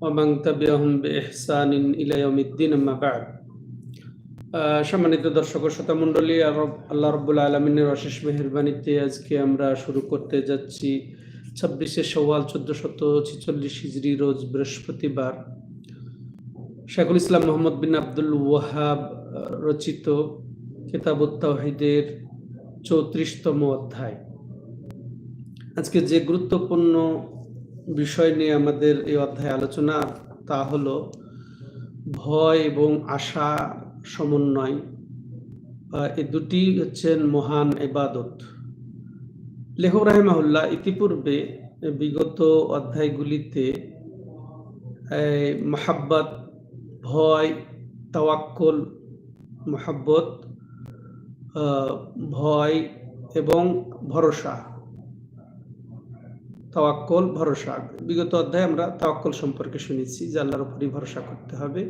ومن تبعهم بإحسان إلى يوم الدين أما بعد সম্মানিত দর্শক ও শ্রোতা মণ্ডলী আল্লাহ রব্বুল আলমিনের অশেষ মেহরবানিতে আজকে আমরা শুরু করতে যাচ্ছি ছাব্বিশে সওয়াল চোদ্দ শত ছিচল্লিশ হিজড়ি রোজ বৃহস্পতিবার শেখুল ইসলাম মোহাম্মদ বিন আব্দুল ওয়াহাব রচিত কেতাবুত তাওহিদের চৌত্রিশতম অধ্যায় আজকে যে গুরুত্বপূর্ণ বিষয় নিয়ে আমাদের এই অধ্যায় আলোচনা তা হলো ভয় এবং আশা সমন্বয়। এই দুটি হচ্ছেন মহান এবাদত লেখক রাহেমাহুল্লাহ ইতিপূর্বে বিগত অধ্যায়গুলিতে মাহাব্বাত, ভয়, তাওয়াক্কল, মহাব্বত ভয় এবং ভরসা তাওয়াক্কল, ভরসা। বিগত অধ্যায়ে আমরা তাওয়াক্কল সম্পর্কে শুনেছি যে আল্লাহর উপরই ভরসা করতে হবে।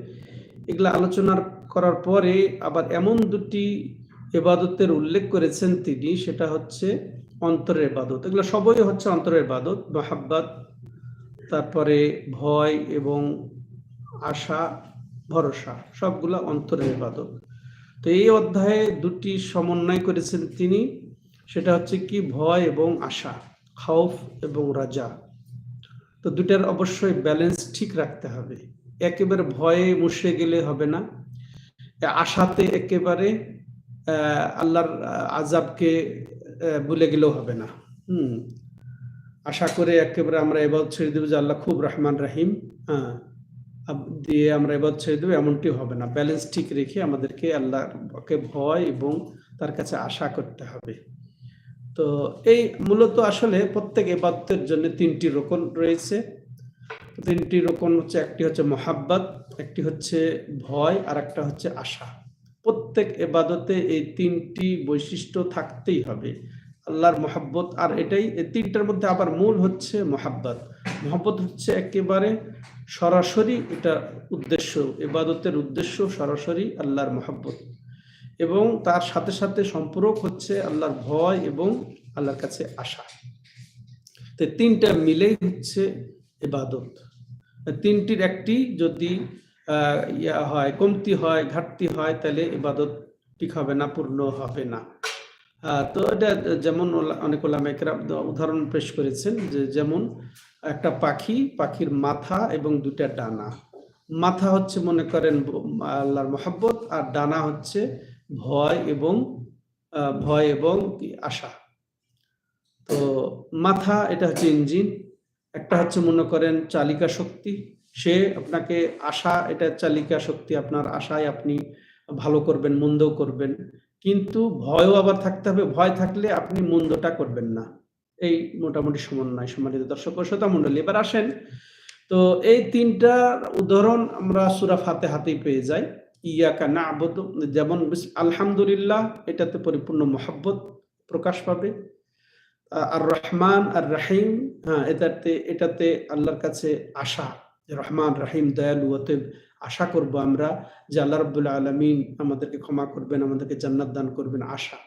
এগুলা আলোচনা করার পরে আবার এমন দুটি এবাদতের উল্লেখ করেছেন তিনি, সেটা হচ্ছে অন্তরের এবাদত এগুলো সবই হচ্ছে অন্তরের এবাদত মাহাব্বাত, তারপরে ভয় এবং আশা, ভরসা, সবগুলা অন্তরের এবাদত তো এই অধ্যায়ে দুটি সমন্বয় করেছেন তিনি, সেটা হচ্ছে কি ভয় এবং আশা। খাউফ এবং রাজা। তো দুটার অবশ্যই ব্যালেন্স ঠিক রাখতে হবে। একেবারে ভয়ে মুশে গেলে হবে না। আশাতে একেবারে আল্লাহর আজাবকে ভুলে গেলেও হবে না। হুম। আশা করে একেবারে আমরা এবার ছেড়ে দেবো যে আল্লাহ খুব রহমান রাহিম। হ্যাঁ। দিয়ে আমরা এবার ছেড়ে দেবো এমনটি হবে না। ব্যালেন্স ঠিক রেখে আমাদেরকে আল্লাহকে ভয় এবং তার কাছে আশা করতে হবে। তো এই মূলত আসলে প্রত্যেক এবাদতের জন্য তিনটি রোকন রয়েছে। তিনটি রোকন হচ্ছে, একটি হচ্ছে মহাব্বাত, একটি হচ্ছে ভয় আর একটা হচ্ছে আশা। প্রত্যেক এবাদতে এই তিনটি বৈশিষ্ট্য থাকতেই হবে। আল্লাহর মহাব্বত, আর এটাই, এই তিনটার মধ্যে আবার মূল হচ্ছে মহাব্বত। মহাব্বত হচ্ছে একেবারে সরাসরি, এটা উদ্দেশ্য, এবাদতের উদ্দেশ্য সরাসরি আল্লাহর মহাব্বত। এবং তার সাথে সাথে সম্পর্ক হচ্ছে আল্লাহর ভয় এবং আল্লাহর কাছে আশা। তো তিনটা মিলেই হচ্ছে এবাদত তিনটির একটি যদি ইয়া হয়, কমতি হয়, ঘাটতি হয়, তাহলে এবাদত ঠিক হবে না, পূর্ণ হবে না। তো এটা যেমন অনেক ওলামেকরা উদাহরণ পেশ করেছেন যে যেমন একটা পাখি, পাখির মাথা এবং দুটা ডানা। মাথা হচ্ছে মনে করেন আল্লাহর মহাব্বত আর ডানা হচ্ছে ভয় এবং ভয় এবং কি আশা। তো মাথা, এটা হচ্ছে ইঞ্জিন। একটা হচ্ছে মনে করেন চালিকা শক্তি। সে আপনাকে আশা, এটা চালিকা শক্তি, আপনার আশায় আপনি ভালো করবেন, মন্দও করবেন। কিন্তু ভয়ও আবার থাকতে হবে। ভয় থাকলে আপনি মন্দটা করবেন না। এই মোটামুটি সমন্বয় সম্মানিত দর্শক ও শ্রোতা মন্ডলী এবার আসেন। তো এই তিনটা উদাহরণ আমরা সুরা ফাতে হাতেই পেয়ে যাই। ইয়াকা না আবদ যেমন আলহামদুলিল্লাহ, এটাতে পরিপূর্ণ মহাব্বত প্রকাশ পাবে। আর রহমান আর রাহিম হ্যাঁ এটাতে এটাতে আল্লাহর কাছে আশা রহমান, রাহিম, দয়ালু, অতএব আশা করব আমরা যে আল্লাহ রব্বুল্লাহ আলমিন আমাদেরকে ক্ষমা করবেন, আমাদেরকে জান্নাত দান করবেন আশা।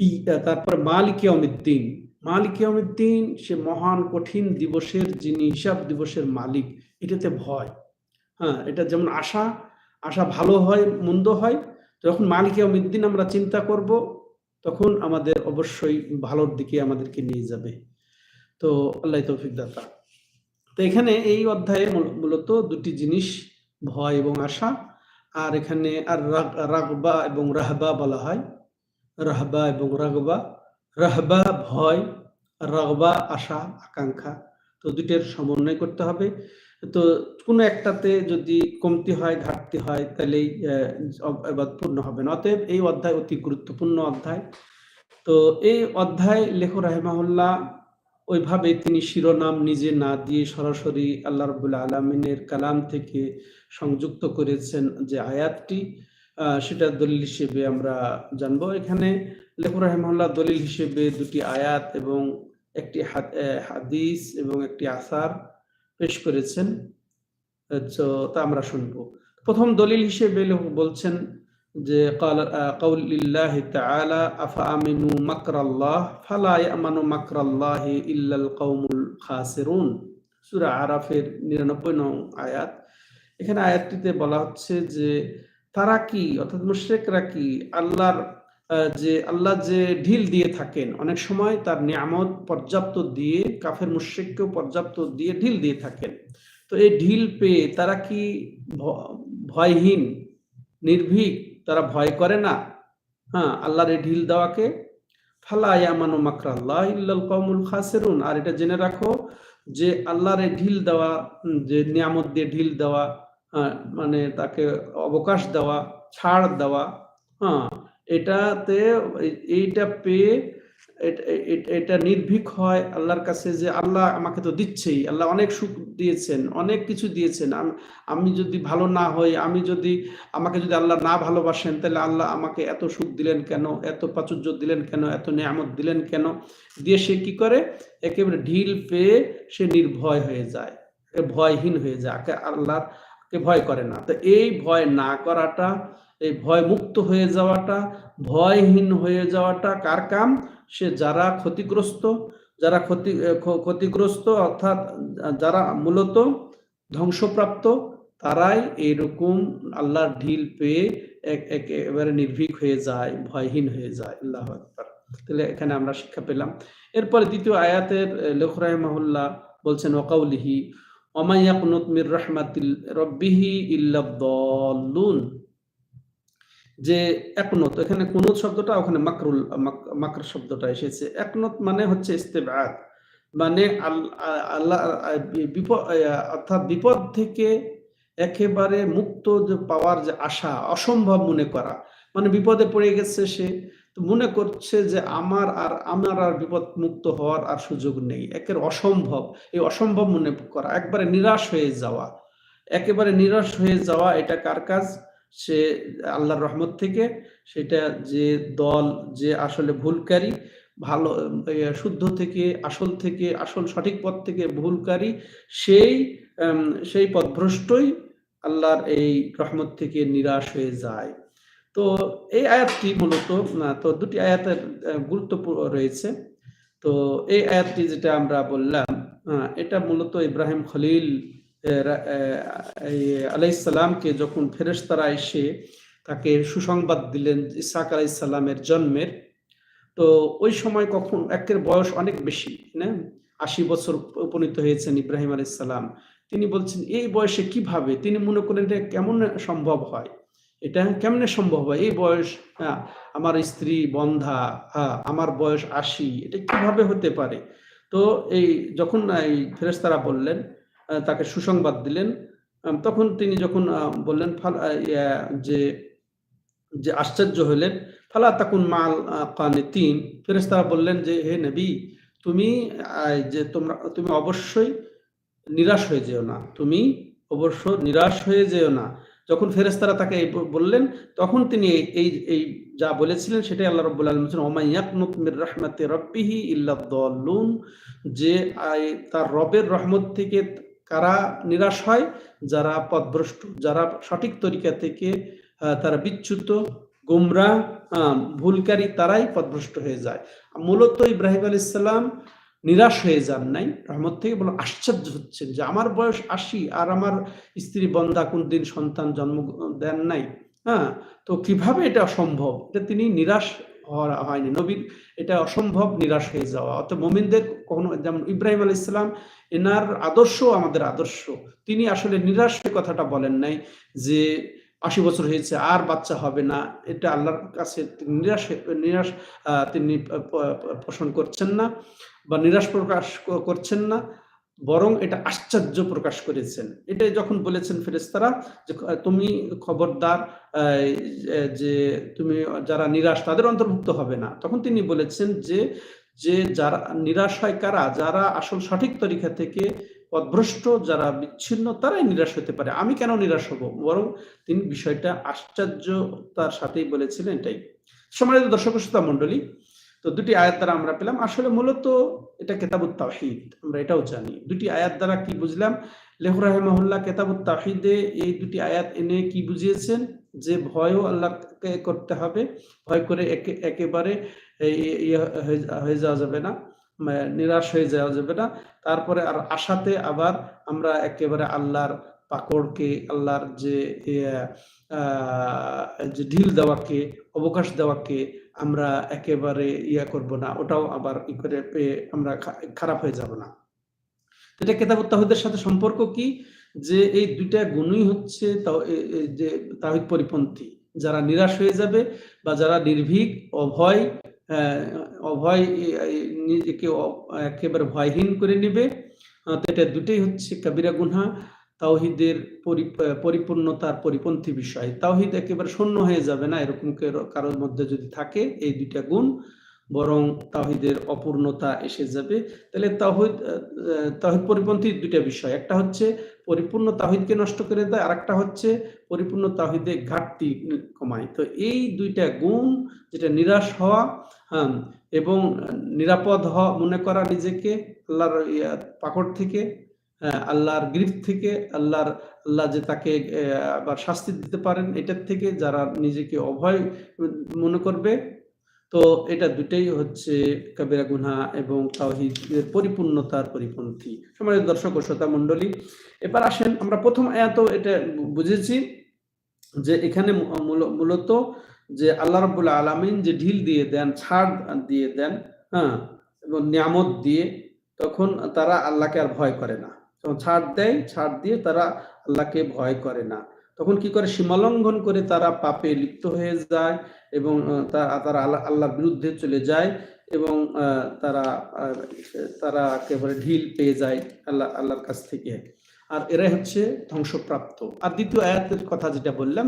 ই তারপর মালিক অমিদ্দিন মালিক অমিদ্দিন সে মহান, কঠিন দিবসের যিনি হিসাব দিবসের মালিক, এটাতে ভয়। হ্যাঁ এটা যেমন আশা আশা ভালো হয়, মন্দ হয়, যখন মালিক অমিদ্দিন আমরা চিন্তা করব, তখন আমাদের অবশ্যই ভালোর দিকে আমাদেরকে নিয়ে যাবে। তো আল্লাহ তৌফিক দাতা তো এখানে এই অধ্যায়ে মূলত দুটি জিনিস, ভয় এবং আশা। আর এখানে আর রাগবা এবং রাহবা বলা হয়। রাহবা এবং রাগবা। রাহবা ভয়, রাগবা আশা, আকাঙ্ক্ষা। তো দুইটার সমন্বয় করতে হবে। তো কোনো একটাতে যদি কমতি হয়, ঘাটতি হয়, তাহলেই পূর্ণ হবে না। অতএব এই অধ্যায় অতি গুরুত্বপূর্ণ অধ্যায়। তো এই অধ্যায় লেখ রাহেমাহুল্লাহ ওইভাবে তিনি শিরোনাম নিজে না দিয়ে সরাসরি আল্লাহ রবুল্লা আলমিনের কালাম থেকে সংযুক্ত করেছেন যে আয়াতটি সেটা দলিল হিসেবে আমরা জানব। এখানে লেখুর রহমাল্লাহ দলিল হিসেবে দুটি আয়াত এবং একটি হাদিস এবং একটি আসার পেশ করেছেন তো তা আমরা শুনব। প্রথম দলিল হিসেবে বলছেন যে কৌলিল্লাহ তাআলা, আফা আমিনু মাকরাল্লাহ, ফালা ইয়ামানু মাকরাল্লাহি ইল্লাল কওমুল খাসিরুন। সুরা আরাফের নিরানব্বই নং আয়াত। এখানে আয়াতটিতে বলা হচ্ছে যে, তারা কি, অর্থাৎ মুশ্রেকরা কি, আল্লাহর যে আল্লাহ যে ঢিল দিয়ে থাকেন, অনেক সময় তার নিয়ামত পর্যাপ্ত দিয়ে, কাফের মুশ্রিককেও পর্যাপ্ত দিয়ে ঢিল দিয়ে থাকেন। তো এই ঢিল পেয়ে তারা কি ভয়হীন, নির্ভীক? তারা ভয় করে না? হ্যাঁ আল্লাহর এই ঢিল দেওয়াকে? ফালা ইয়ামানু মাকরাল্লাহ ইল্লাল কওমুল খাসিরুন। আর এটা জেনে রাখো যে আল্লাহর এই ঢিল দেওয়া যে নিয়ামত দিয়ে ঢিল দেওয়া মানে তাকে অবকাশ দেওয়া, ছাড় দেওয়া হ্যাঁ এটাতে এইটা পেয়ে এটা নির্ভীক হয় আল্লাহর কাছে যে আল্লাহ আমাকে তো দিচ্ছেই, আল্লাহ অনেক সুখ দিয়েছেন, অনেক কিছু দিয়েছেন, আমি যদি ভালো না হই, আমি যদি, আমাকে যদি আল্লাহ না ভালোবাসেন, তাহলে আল্লাহ আমাকে এত সুখ দিলেন কেন, এত প্রাচুর্য দিলেন কেন, এত নিয়ামত দিলেন কেন? দিয়ে সে কি করে? একেবারে ঢিল পেয়ে সে নির্ভয় হয়ে যায় ভয়হীন হয়ে যায় আল্লাহকে ভয় করে না। তো এই ভয় না করাটা এই ভয় মুক্ত হয়ে যাওয়াটা, ভয়হীন হয়ে যাওয়াটা কার কাম? সে যারা ক্ষতিগ্রস্ত, যারা ক্ষতি ক্ষতিগ্রস্ত অর্থাৎ যারা মূলত ধ্বংসপ্রাপ্ত, তারাই এরকম আল্লাহর ঢিল পেয়ে একেবারে নির্ভীক হয়ে যায়, ভয়হীন হয়ে যায়। আল্লাহ একবার তাহলে এখানে আমরা শিক্ষা পেলাম। এরপরে দ্বিতীয় আয়াতের লেখ রাহমাহুল্লাহ বলছেন ওকাউলিহি অমাইয়াকুনুত মির রহমাতিল রব্বিহি ইল্লাদ্দাল্লুন। যে একনত, এখানে কুনুত শব্দটা, ওখানে মাকরুল মাকর শব্দটা এসেছে। একনত মানে হচ্ছে ইস্তেবাদ মানে আল্লাহ, বিপদ, অর্থাৎ বিপদ থেকে একেবারে মুক্ত পাওয়ার যে আশা, অসম্ভব মনে করা মানে বিপদে পড়ে গেছে সে মনে করছে যে আমার আর আমার আর বিপদ মুক্ত হওয়ার আর সুযোগ নেই, একের অসম্ভব, এই অসম্ভব মনে করা, একবারে নিরাশ হয়ে যাওয়া, একেবারে নিরাশ হয়ে যাওয়া, এটা কার কাজ? সে আল্লাহর রহমত থেকে সেটা যে দল, যে আসলে ভুলকারী, ভালো শুদ্ধ থেকে, আসল থেকে, আসল সঠিক পথ থেকে ভুলকারী, সেই সেই পথভ্রষ্টই আল্লাহর এই রহমত থেকে নিরাশ হয়ে যায়। তো এই আয়াতটি মূলত তো দুটি আয়াতের গুরুত্ব রয়েছে। তো এই আয়াতটি যেটা আমরা বললাম এটা মূলত ইব্রাহিম খলিল আলাইসাল্লামকে যখন ফেরেশতারা এসে তাকে সুসংবাদ দিলেন ইসাক আলাইসাল্লামের জন্মের, তো ওই সময় কখন একের বয়স অনেক বেশি, না? আশি বছর উপনীত হয়েছেন ইব্রাহিম আলাইসাল্লাম তিনি বলছেন, এই বয়সে কীভাবে? তিনি মনে করেন এটা কেমন সম্ভব হয়? এটা কেমনে সম্ভব হয়? এই বয়স হ্যাঁ আমার স্ত্রী বন্ধা হ্যাঁ আমার বয়স আশি, এটা কীভাবে হতে পারে? তো এই, যখন এই ফেরেস্তারা বললেন তাকে সুসংবাদ দিলেন। তখন তিনি যখন বললেন যে যে আশ্চর্য হলেন, ফালা তাকুন মাল কানে তিন ফেরেস্তারা বললেন যে, হে নবী, তুমি যে তোমরা, তুমি অবশ্যই নিরাশ হয়ে যেও না। তুমি অবশ্য নিরাশ হয়ে যেও না। যখন ফেরেস্তারা তাকে বললেন, তখন তিনি এই এই যা বলেছিলেন, সেটাই আল্লাহ রব্বুল আলম বলছেন ওমাইয়াকনুত মির রহমাতে রব্বিহি ইল্লাদ্দুন যে তার রবের রহমত থেকে কারা নিরাশ হয়? যারা পথভ্রষ্ট, যারা সঠিক তরিকা থেকে তারা বিচ্যুত, গুমরা ভুলকারী তারাই পদভ্রষ্ট হয়ে যায়। মূলত ইব্রাহিম আল ইসলাম নিরাশ হয়ে যান নাই। রহমত থেকে বলো আশ্চর্য হচ্ছেন যে আমার বয়স আশি আর আমার স্ত্রী বন্দা কোন দিন সন্তান জন্ম দেন নাই। হ্যাঁ তো কীভাবে এটা সম্ভব? এটা তিনি নিরাশ হয়নি। নবীর এটা অসম্ভব নিরাশ হয়ে যাওয়া। অর্থাৎ মোমিনদের কখনো, যেমন ইব্রাহিম আল ইসলাম এনার আদর্শ আমাদের আদর্শ। তিনি আসলে নিরাশ কথাটা বলেন নাই যে আশি বছর হয়েছে, আর বাচ্চা হবে না। এটা আল্লাহর কাছে নিরাশ নিরাশ তিনি পোষণ করছেন না বা নিরাশ প্রকাশ করছেন না। বরং এটা আশ্চর্য প্রকাশ করেছেন। এটাই যখন বলেছেন ফেরেস্তারা যে, তুমি খবরদার যে, তুমি যারা নিরাশ তাদের অন্তর্ভুক্ত হবে না। তখন তিনি বলেছেন যে যে যারা নিরাশ হয় কারা? যারা আসল সঠিক তরিকা থেকে পদভ্রষ্ট যারা বিচ্ছিন্ন, তারাই নিরাশ হতে পারে। আমি কেন নিরাশ হব? বরং তিনি বিষয়টা আশ্চর্যতার সাথেই বলেছিলেন এটাই। সম্মানিত দর্শক শ্রোতা মন্ডলী তো দুটি আয়াত দ্বারা আমরা পেলাম। আসলে মূলত এটা কেতাবুত তাহিদ আমরা এটাও জানি। দুটি আয়াত দ্বারা কি বুঝলাম? লেহ রাহেমাহুল্লাহ কেতাবুত তাহিদে এই দুটি আয়াত এনে কি বুঝিয়েছেন? যে ভয়ও আল্লাহকে করতে হবে, ভয় করে একে একেবারে ইয়ে হয়ে যাওয়া যাবে না নিরাশ হয়ে যাওয়া যাবে না। তারপরে আর আশাতে আবার আমরা একেবারে আল্লাহর পাকড়কে, আল্লাহর যে যে ঢিল দেওয়াকে, অবকাশ দেওয়াকে আমরা একেবারে ইয়া করব না, ওটাও আবার ই করে আমরা খারাপ হয়ে যাব না। এটা কেতাব তাহিদের সাথে সম্পর্ক কি? যে এই দুইটা গুণই হচ্ছে যে তাহিদ পরিপন্থী। যারা নিরাশ হয়ে যাবে বা যারা নির্ভীক, অভয় অভয় নিজেকে একেবারে ভয়হীন করে নেবে। এটা দুটোই হচ্ছে কাবিরা গুনহা। তাওহিদের পরিপূর্ণতার পরিপন্থী বিষয়। তাওহিদ একেবারে শূন্য হয়ে যাবে না, এরকম কারোর মধ্যে যদি থাকে, এই দুইটা গুণ, বরং তাহিদের অপূর্ণতা এসে যাবে। তাহলে তাহিদ তাহিদ পরিপন্থী দুইটা বিষয়। একটা হচ্ছে পরিপূর্ণ তাহিদকে নষ্ট করে দেয় আর একটা হচ্ছে পরিপূর্ণ তাহিদে ঘাটতি কমায়। তো এই দুইটা গুণ, যেটা নিরাশ হওয়া হ্যাঁ এবং নিরাপদ হওয়া, মনে করা নিজেকে, আল্লাহর পাকড় থেকে আল্লাহর গ্রিফ থেকে আল্লাহর, আল্লাহ যে তাকে আবার শাস্তি দিতে পারেন, এটার থেকে যারা নিজেকে অভয় মনে করবে, তো এটা দুটাই হচ্ছে কাবিরা গুনা এবং তাওহিদের পরিপূর্ণতার পরিপন্থী। সমাজের দর্শক ও শ্রোতা মন্ডলী এবার আসেন আমরা প্রথম এত এটা বুঝেছি যে এখানে মূলত যে আল্লাহ রবুল্লা আলমিন যে ঢিল দিয়ে দেন, ছাড় দিয়ে দেন হ্যাঁ এবং নিয়ামত দিয়ে, তখন তারা আল্লাহকে আর ভয় করে না। ছাড় দেয়, ছাড় দিয়ে তারা আল্লাহকে ভয় করে না। তখন কি করে? সীমালঙ্ঘন করে তারা পাপে লিপ্ত হয়ে যায় এবং তারা আল্লাহ আল্লাহর বিরুদ্ধে চলে যায় এবং তারা তারা একেবারে ঢিল পেয়ে যায় আল্লাহ, আল্লাহর কাছ থেকে। আর এরাই হচ্ছে ধ্বংসপ্রাপ্ত। আর দ্বিতীয় আয়াতের কথা যেটা বললাম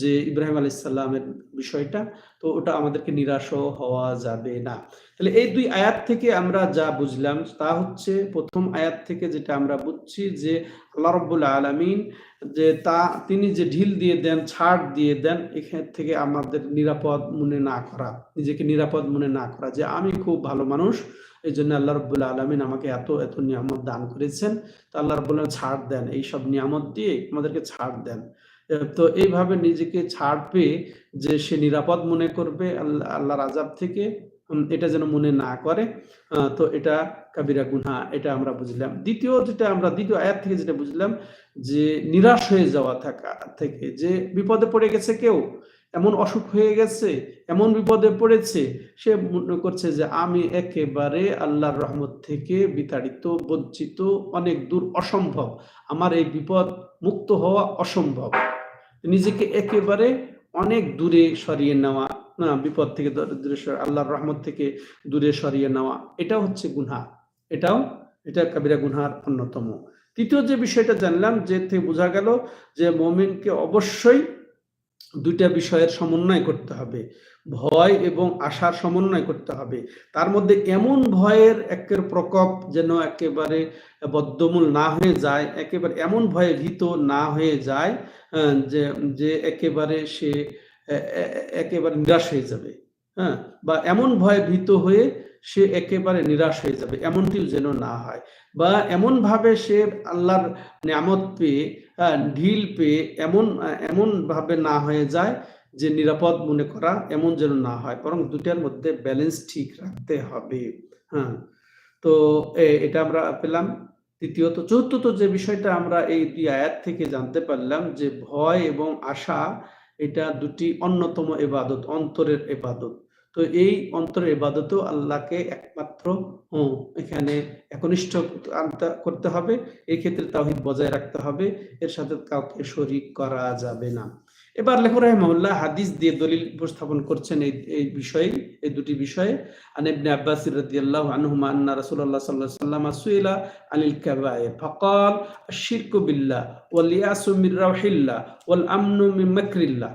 যে ইব্রাহিম আলী ইসাল্লামের বিষয়টা তো ওটা আমাদেরকে নিরাশও হওয়া যাবে না। তাহলে এই দুই আয়াত থেকে আমরা যা বুঝলাম, তা হচ্ছে প্রথম আয়াত থেকে যেটা আমরা বুঝছি যে আল্লাহ রব্বুল আলমিন যে তা, তিনি যে ঢিল দিয়ে দেন, ছাড় দিয়ে দেন, এখান থেকে আমাদের নিরাপদ মনে না করা, নিজেকে নিরাপদ মনে না করা যে আমি খুব ভালো মানুষ এই জন্য আল্লাহ রব্বুল্লা আলমিন আমাকে এত এত নিয়ামত দান করেছেন। তো আল্লাহ রব্বুল্লাহ ছাড় দেন এই সব নিয়ামত দিয়ে আমাদেরকে ছাড় দেন। তো এইভাবে নিজেকে ছাড় পেয়ে যে সে নিরাপদ মনে করবে আল্লাহ আল্লাহর আজাব থেকে এটা যেন মনে না করে তো এটা কাবিরা গুনহা, এটা আমরা বুঝলাম। দ্বিতীয় যেটা আমরা, দ্বিতীয় আয়াত থেকে যেটা বুঝলাম, যে নিরাশ হয়ে যাওয়া থাকা থেকে, যে বিপদে পড়ে গেছে কেউ, এমন অসুখ হয়ে গেছে, এমন বিপদে পড়েছে, সে মনে করছে যে আমি একেবারে আল্লাহর রহমত থেকে বিতাড়িত, বঞ্চিত, অনেক দূর অসম্ভব। আমার এই বিপদ মুক্ত হওয়া অসম্ভব। নিজেকে একেবারে অনেক দূরে সরিয়ে নেওয়া, না, বিপদ থেকে দূরে আল্লাহর রহমত থেকে দূরে সরিয়ে নেওয়া এটা হচ্ছে গুনহা। এটাও, এটা কাবিরা গুনহার অন্যতম। তৃতীয় যে বিষয়টা জানলাম, যে থেকে বোঝা গেল যে মমিনকে অবশ্যই দুইটা বিষয়ের সমন্বয় করতে হবে। ভয় এবং আশার সমন্বয় করতে হবে। তার মধ্যে এমন ভয়ের একের প্রকোপ যেন একেবারে বদ্ধমূল না হয়ে যায়, একেবারে এমন ভয়ে ভীত না হয়ে যায় যে যে একেবারে সে একেবারে নিরাশ হয়ে যাবে। হ্যাঁ? বা এমন ভয়ে ভীত হয়ে সে একেবারে নিরাশ হয়ে যাবে, এমনটিও যেন না হয়। বা এমন ভাবে সে আল্লাহর নিয়ামত পেয়ে ঢিল পেয়ে এমন এমন ভাবে না হয়ে যায় যে নিরাপদ মনে করা এমন যেন না হয়, বরং দুটার মধ্যে ব্যালেন্স ঠিক রাখতে হবে। হ্যাঁ তো এটা আমরা পেলাম। তৃতীয়ত চতুর্থ যে বিষয়টা আমরা এই দুই আয়াত থেকে জানতে পারলাম যে ভয় এবং আশা এটা দুটি অন্যতম এবাদত, অন্তরের এবাদত। তো এই অন্তরের এবাদতও আল্লাহকে একমাত্র এখানে একনিষ্ঠ আনতে করতে হবে। এই ক্ষেত্রে তাহিদ বজায় রাখতে হবে। এর সাথে কাউকে শরিক করা যাবে না। এবার লেখ রহমাউল্লাহ হাদিস দিয়ে দলিল উপস্থাপন করছেন এই এই বিষয়ে, এই দুটি বিষয়ে। আন ইবনে আব্বাস রাদিয়াল্লাহু আনহুমা আন্না রাসূলুল্লাহ সাল্লাল্লাহু আলাইহি ওয়াসাল্লাম সুইলা আনিল কাবায়ের, ফাকাল আশ-শিরকু বিল্লাহ ওয়াল ইয়াসু মির রাহিল্লাহ ওয়াল আমনু মিন মাকরিল্লাহ।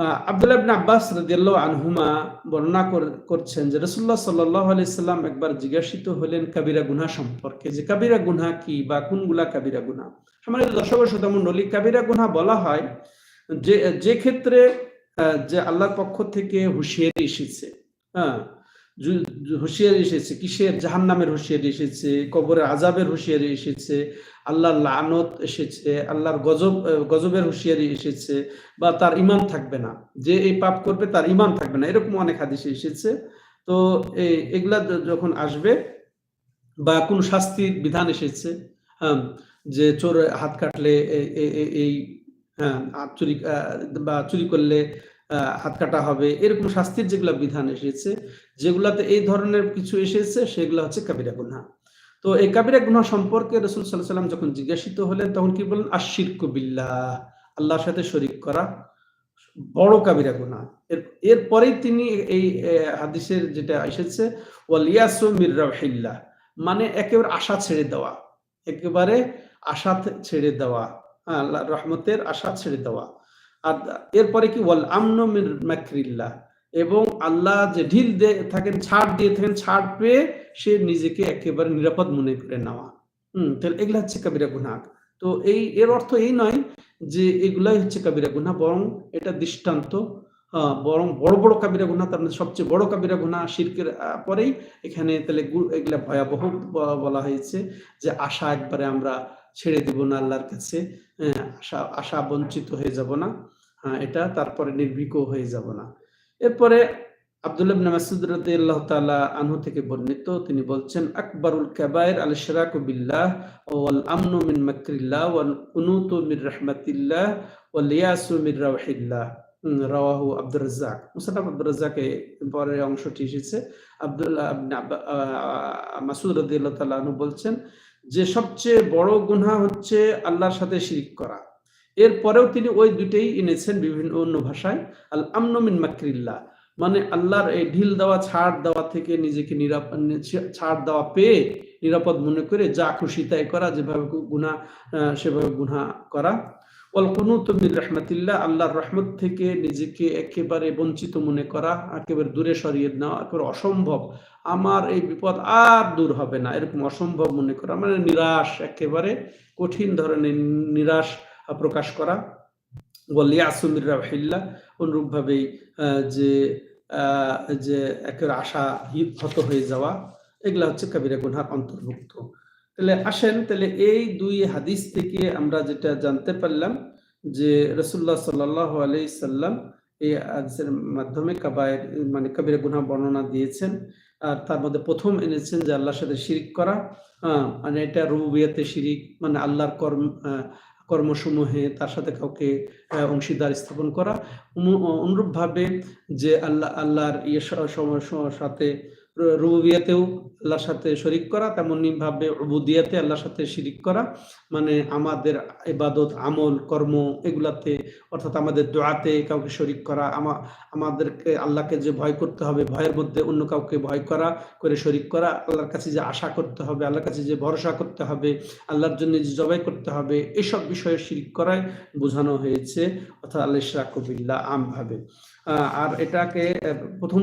আব্দুল্লাহ ইবনে আব্বাস রাদিয়াল্লাহু আনহুমা বর্ণনা করছেন যে রাসূলুল্লাহ সাল্লাল্লাহু আলাইহি একবার জিজ্ঞাসিত হলেন কাবিরা গুনাহ সম্পর্কে যে কাবিরা গুনাহ কি বা কোনগুলা কাবিরা গুনাহ সম্মানিত দর্শক শ্রোতা মণ্ডলী, কাবিরা গুনাহ বলা হয় যে যে ক্ষেত্রে যে আল্লাহর পক্ষ থেকে হুঁশিয়ারি এসেছে হ্যাঁ হুঁশিয়ারি এসেছে কিসের? জাহান নামের হুঁশিয়ারি এসেছে কবরের আজাবের হুঁশিয়ারি এসেছে আল্লাহর লানত এসেছে আল্লাহর গজব গজবের হুঁশিয়ারি এসেছে বা তার ইমান থাকবে না। যে এই পাপ করবে তার ইমান থাকবে না। এরকম অনেক হাদিসে এসেছে। তো এই এগুলা যখন আসবে বা কোনো শাস্তির বিধান এসেছে যে চোর হাত কাটলে এই হ্যাঁ, চুরি বা চুরি করলে হাত কাটা হবে। এরকম শাস্তির যেগুলা বিধান এসেছে, যেগুলাতে এই ধরনের কিছু এসেছে, সেগুলো হচ্ছে কাবিরা গুনহা। তো এই কাবিরা গুনহা সম্পর্কে রসুল সাল্লাহ সাল্লাম যখন জিজ্ঞাসিত হলেন, তখন কি বললেন? আশির বিল্লাহ, আল্লাহর সাথে শরিক করা বড় কাবিরা এর, এরপরেই তিনি এই হাদিসের যেটা এসেছে ওয়ালিয়াসু মির রাহিল্লাহ মানে একেবারে আশা ছেড়ে দেওয়া। একেবারে আশা ছেড়ে দেওয়া আল্লাহর রহমতের আশা ছেড়ে দেওয়া। আর এরপরে কি বল আমনু মির এবং আল্লাহ যে ঢিল দিয়ে থাকেন, ছাড় দিয়ে থাকেন, ছাড় পেয়ে সে নিজেকে একেবারে নিরাপদ মনে করে নেওয়া। হুম, তাহলে এগুলা হচ্ছে কাবিরা গুনাহ। তো এই, এর অর্থ এই নয় যে এগুলাই হচ্ছে কাবিরা গুনাহ, বরং এটা দৃষ্টান্ত। বরং বড় বড় কাবিরা গুনাহ, তার মধ্যে সবচেয়ে বড় কাবিরা গুনাহ শিরকের পরেই এখানে তাহলে এগুলা ভয়াবহ বলা হয়েছে যে আশা একবারে আমরা ছেড়ে দিব না আল্লাহর কাছে হ্যাঁ, আশা বঞ্চিত হয়ে যাব না হ্যাঁ, এটা তারপরে নির্ভীক হয়ে যাব না। এরপরে আনহু থেকে বর্ণিত তিনি বলছেন কাবায়ের আল বিল্লাহ ওয়াল আমনু মিন মাকরিল্লাহ ওয়াল কুনুতু ওয়াল ইয়াসু রাওহিল্লাহ। রাওয়াহু আব্দুর রাজ্জাক। আব্দুর অংশটি এসেছে। আব্দুল্লাহ ইবনে মাসউদ রাদিয়াল্লাহু আনহু বলছেন যে সবচেয়ে বড় গুনা হচ্ছে আল্লাহর সাথে শিরিক করা। এরপরেও তিনি ওই দুটেই এনেছেন বিভিন্ন অন্য ভাষায়, আল আমনমিন মাকরিল্লা মানে আল্লাহর এই ঢিল দেওয়া, ছাড় দেওয়া থেকে নিজেকে নিরাপদ ছাড় দেওয়া পেয়ে নিরাপদ মনে করে যা খুশি তাই করা, যেভাবে গুণা সেভাবে গুণা করা। ওয়াল কুনুত মির রহমাতিল্লাহ আল্লাহর রহমত থেকে নিজেকে একেবারে বঞ্চিত মনে করা একেবারে দূরে সরিয়ে নেওয়া একেবারে অসম্ভব। আমার এই বিপদ আর দূর হবে না। এরকম অসম্ভব মনে করা মানে নিরাশ একেবারে কঠিন ধরনের নিরাশ প্রকাশ করা। ওয়ালিয়াসুমির রাহিল্লাহ অনুরূপভাবেই আহ, যে যে একের আশা হত হয়ে যাওয়া এগুলা হচ্ছে কাবিরা গুনহার অন্তর্ভুক্ত। তাহলে আসেন তাহলে এই দুই হাদিস থেকে আমরা যেটা জানতে পারলাম যে রসুল্লাহ সাল্লাহ আলি সাল্লাম এই হাদিসের মাধ্যমে কাবায়ের মানে কাবিরা গুনহা বর্ণনা দিয়েছেন আর তার মধ্যে প্রথম এনেছেন যে আল্লাহর সাথে শিরিক করা আহ, মানে এটা রুবিয়াতে শিরিক মানে আল্লাহর কর্ম কর্মসমূহে তার সাথে কাউকে অংশীদার স্থাপন করা। অনুরূপ ভাবে যে আল্লাহ আল্লাহর ইয়ে সাথে রুবিয়াতেও আল্লাহর সাথে শরিক করা তেমনি ভাবে উবুদিয়াতে আল্লাহর সাথে শিরিক করা। মানে আমাদের ইবাদত, আমল, কর্ম এগুলাতে, অর্থাৎ আমাদের দোয়াতে কাউকে শরিক করা, আমা, আমাদেরকে আল্লাহকে যে ভয় করতে হবে, ভয়ের মধ্যে অন্য কাউকে ভয় করা, করে শরিক করা, আল্লাহর কাছে যে আশা করতে হবে, আল্লাহর কাছে যে ভরসা করতে হবে, আল্লাহর জন্য যে জবাই করতে হবে, এসব বিষয়ে শিরিক করায় বোঝানো হয়েছে। অর্থাৎ আল্লাহ ইশরাকুবিল্লাহ আমভাবে। আর এটাকে প্রথম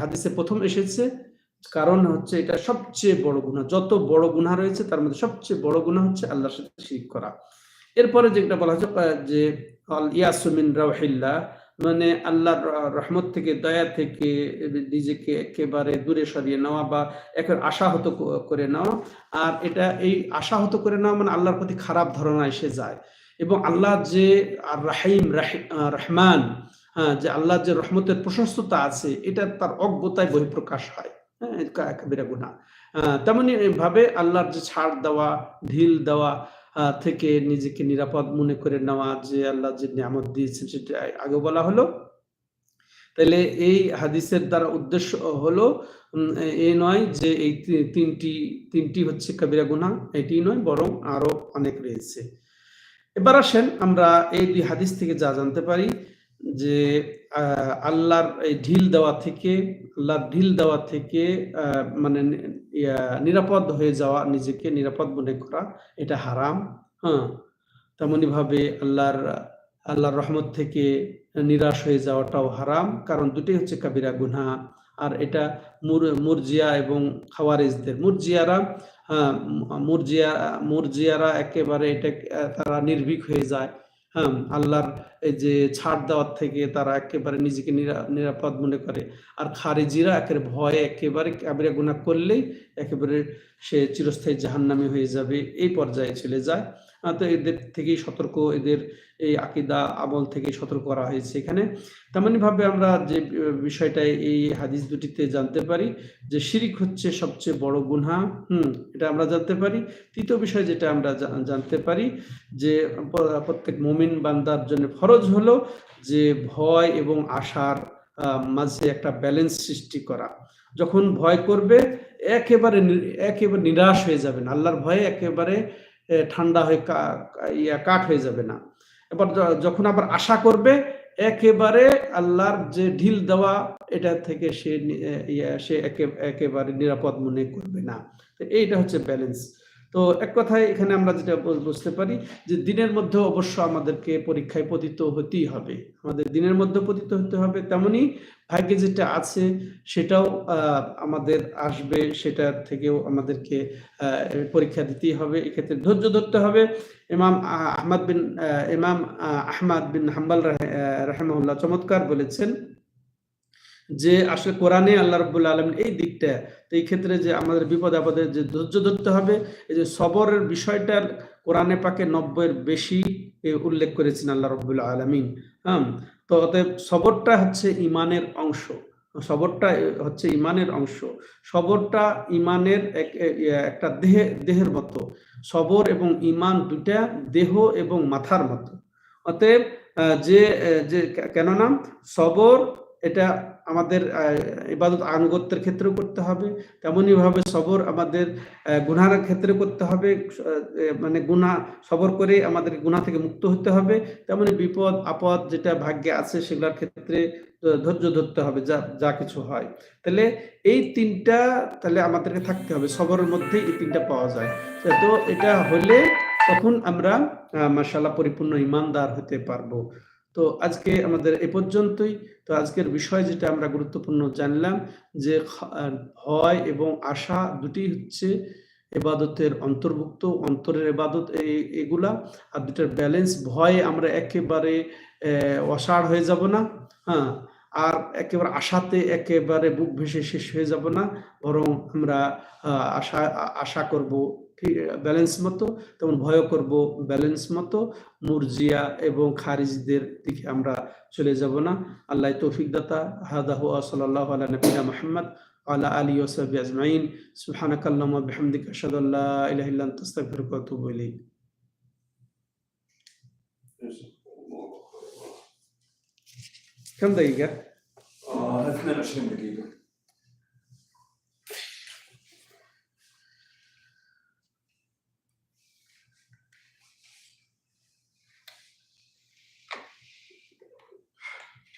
হাদিসে প্রথম এসেছে কারণ হচ্ছে এটা সবচেয়ে বড় গুনাহ। যত বড় গুনাহ রয়েছে, তার মধ্যে সবচেয়ে বড় গুনাহ হচ্ছে আল্লাহর সাথে শিরিক করা। এরপরে যেটা বলা হচ্ছে যে রাহিল্লাহ মানে আল্লাহর রহমত থেকে, দয়া থেকে নিজেকে একেবারে দূরে সরিয়ে নেওয়া বা একের আশাহত করে নেওয়া। আর এটা, এই আশাহত করে নেওয়া মানে আল্লাহর প্রতি খারাপ ধারণা এসে যায়। এবং আল্লাহ যে রাহিম, রাহি- রহমান হ্যাঁ যে আল্লাহর যে রহমতের প্রশস্ততা আছে, এটা তার অজ্ঞতায় বহিঃপ্রকাশ হয়। কাবিরা গুনাহ। আহ, তেমনি ভাবে আল্লাহর যে ছাড় দেওয়া ঢিল দেওয়া থেকে নিজেকে নিরাপদ মনে করে নেওয়া যে আল্লাহ যে নিয়ামত দিয়েছেন সেটা আগে বলা হলো। তাহলে এই হাদিসের দ্বারা উদ্দেশ্য হলো এ নয় যে এই তিনটি তিনটি হচ্ছে কাবিরা গুনাহ এটি নয় বরং আরও অনেক রয়েছে। এবার আসেন আমরা এই দুই হাদিস থেকে যা জানতে পারি। যে আল্লাহর এই ঢিল দেওয়া থেকে, আল্লাহর ঢিল দেওয়া থেকে মানে নিরাপদ হয়ে যাওয়া, নিজেকে নিরাপদ মনে করা, এটা হারাম হ্যাঁ। তেমনি ভাবে আল্লাহর আল্লাহর রহমত থেকে নিরাশ হয়ে যাওয়াটাও হারাম, কারণ দুটোই হচ্ছে কাবিরা গুনহা। আর এটা মুর- মুরজিয়া এবং খাওয়ারিজদের। মুরজিয়ারা হ্যাঁ মুরজিয়া, মুরজিয়ারা একেবারে এটা তারা নির্ভীক হয়ে যায়। হ্যাঁ আল্লাহর এই যে ছাড় দেওয়ার থেকে তারা একেবারে নিজেকে নিরা- নিরাপদ মনে করে। আর খারিজিরা একেবারে ভয়ে একেবারে কাবিরা গুণা করলেই একেবারে সে চিরস্থায়ী জাহান্নামি হয়ে যাবে। এই পর্যায়ে চলে যায়। তো এদের থেকেই সতর্ক, এদের এই আকিদা, আমল থেকে সতর্ক করা হয়েছে এখানে। তেমনি ভাবে আমরা যে বিষয়টা এই হাদিস দুটিতে জানতে পারি যে শিরিক হচ্ছে সবচেয়ে বড় গুনহা। হুম, এটা আমরা জানতে পারি। তৃতীয় বিষয় যেটা আমরা জানতে পারি যে প্রত্যেক মুমিন বান্দার জন্য ফরজ হলো যে ভয় এবং আশার মাঝে একটা ব্যালেন্স সৃষ্টি করা। যখন ভয় করবে, একেবারে একেবারে নিরাশ হয়ে যাবে না আল্লাহর ভয়ে একেবারে ঠান্ডা হয়ে ইয়া, কাঠ হয়ে যাবে না। এবার যখন আবার আশা করবে, একেবারে আল্লাহর যে ঢিল দেওয়া, এটা থেকে সে সে একে- একেবারে নিরাপদ মনে করবে না। এইটা হচ্ছে ব্যালেন্স। তো এক কথায় এখানে আমরা যেটা বুঝতে পারি যে দিনের মধ্যে অবশ্য আমাদেরকে পরীক্ষায় পতিত হতেই হবে। আমাদের দিনের মধ্যে পতিত হতে হবে তেমনি ভাগ্যে যেটা আছে সেটাও আমাদের আসবে সেটা থেকেও আমাদেরকে পরীক্ষা দিতেই হবে। এক্ষেত্রে ধৈর্য ধরতে হবে। ইমাম আহ, আহমদ বিন ইমাম আহ, আহমদ বিন হাম্বাল রাহেমাহুল্লাহ চমৎকার বলেছেন যে আসলে কোরআনে আল্লাহ রব্বুল আলম এই দিকটা, তো এই ক্ষেত্রে যে আমাদের বিপদ আপদে যে ধৈর্য ধরতে হবে, এই যে সবরের বিষয়টার কোরআনে পাকে নব্বইয়ের বেশি উল্লেখ করেছেন আল্লাহ রব্বুল আলমিন। হ্যাঁ তো অতএব সবরটা হচ্ছে ইমানের অংশ। সবরটা হচ্ছে ইমানের অংশ। সবরটা ইমানের একটা দেহে, দেহের মতো। সবর এবং ইমান দুটা দেহ এবং মাথার মতো। অতএব যে যে কেননা সবর এটা আমাদের ইবাদত আনুগত্যের ক্ষেত্রেও করতে হবে। তেমনি ভাবে সবর আমাদের গুনার ক্ষেত্রে করতে হবে। মানে গুনাহ, সবর করে আমাদের গুণা থেকে মুক্ত হতে হবে। তেমনি বিপদ, আপদ যেটা ভাগ্যে আছে সেগুলোর ক্ষেত্রে ধৈর্য ধরতে হবে, যা যা কিছু হয়। তাহলে এই তিনটা, তাহলে আমাদেরকে থাকতে হবে। সবরের মধ্যেই এই তিনটা পাওয়া যায়। তো এটা হলে তখন আমরা মাসাল্লাহ পরিপূর্ণ ইমানদার হতে পারব। তো আজকে আমাদের এ পর্যন্তই। তো আজকের বিষয় যেটা আমরা গুরুত্বপূর্ণ জানলাম যে ভয় এবং আশা দুটি হচ্ছে এবাদতের অন্তর্ভুক্ত, অন্তরের এবাদত এগুলা, আর দুটার ব্যালেন্স ভয়ে আমরা একেবারে অসাড় হয়ে যাব না হ্যাঁ আর একেবারে আশাতে একেবারে বুক ভেসে শেষ হয়ে যাব না, বরং আমরা আশা আশা করব ব্যালেন্স মতো তেমন ভয় করব ব্যালেন্স মতো মুরজিয়া এবং খারিজদের দিকে আমরা চলে যাব না আল্লাহ তৌফিক দাতা হাদাহু সাল্লাল্লাহু আলা নবিনা মুহাম্মদ وعلى آله وصحبه أجمعين سبحانك اللهم وبحمدك أشهد أن لا إله إلا أنت أستغفرك وأتوب إليك كم دقيقة؟ آه 22 دقيقة